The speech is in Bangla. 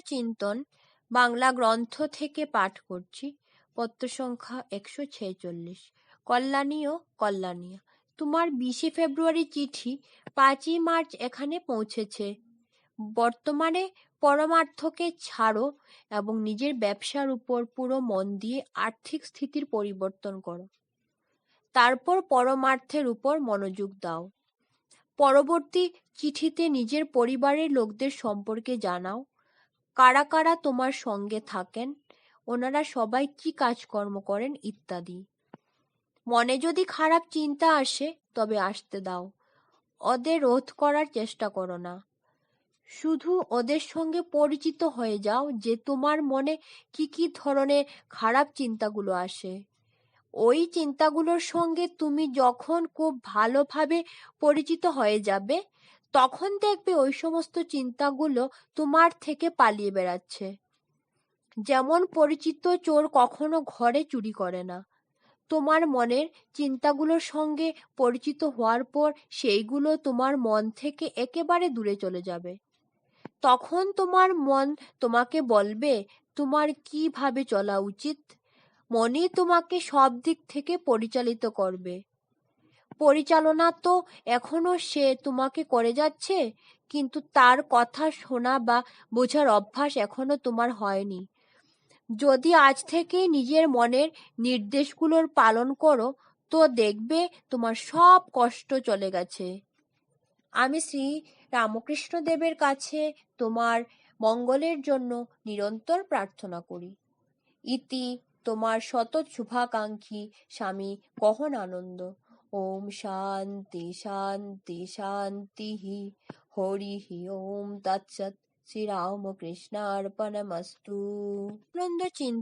চিন্তন বাংলা গ্রন্থ থেকে পাঠ করছি। পত্র সংখ্যা একশো ছেচল্লিশ। কল্যাণী ও কল্যাণীয়া, তোমার বিশে ফেব্রুয়ারি চিঠি পাঁচই মার্চ এখানে পৌঁছেছে। বর্তমানে পরমার্থকে ছাড়ো এবং নিজের ব্যবসার উপর পুরো মন দিয়ে আর্থিক স্থিতির পরিবর্তন করো। তারপর পরমার্থের উপর মনোযোগ দাও। পরবর্তী চিঠিতে নিজের পরিবারের লোকদের সম্পর্কে জানাও। কারা কারা তোমার সঙ্গে থাকেন? ওনারা সবাই কি কাজকর্ম করেন? ইত্যাদি। মনে যদি খারাপ চিন্তা আসে, তবে আসতে দাও। ওদের রোধ করার চেষ্টা করো না। শুধু ওদের সঙ্গে পরিচিত হয়ে যাও যে তোমার মনে কি কি ধরনের খারাপ চিন্তাগুলো আসে। ওই চিন্তাগুলোর সঙ্গে তুমি যখন খুব ভালোভাবে পরিচিত হয়ে যাবে তখন দেখবে ওই সমস্ত চিন্তাগুলো তোমার থেকে পালিয়ে বেড়াচ্ছে। যেমন পরিচিত চোর কখনো ঘরে চুরি করে না। তোমার মনের চিন্তাগুলোর সঙ্গে পরিচিত হওয়ার পর সেইগুলো তোমার মন থেকে একেবারে দূরে চলে যাবে। তখন তোমার মন তোমাকে বলবে, তোমার কীভাবে চলা উচিত? মনই তোমাকে সব দিক থেকে পরিচালিত করবে। পরিচালনা তো এখনও সে তোমাকে করে যাচ্ছে, কিন্তু তার কথা শোনা বা বোঝার অভ্যাস এখনও তোমার হয়নি। যদি আজ থেকে নিজের মনের নির্দেশগুলোর পালন করো, তো দেখবে তোমার সব কষ্ট চলে গেছে। আমি শ্রী রামকৃষ্ণ দেবের কাছে তোমার মঙ্গলের জন্য নিরন্তর প্রার্থনা করি। ইতি তোমার শত শুভাকাঙ্ক্ষী স্বামী কহন আনন্দ ওম শান্তি শান্তি শান্তি হরি ওম তৎসৎ। শ্রীরামকৃষ্ণার্পণমস্তু। আনন্দ চিন্তা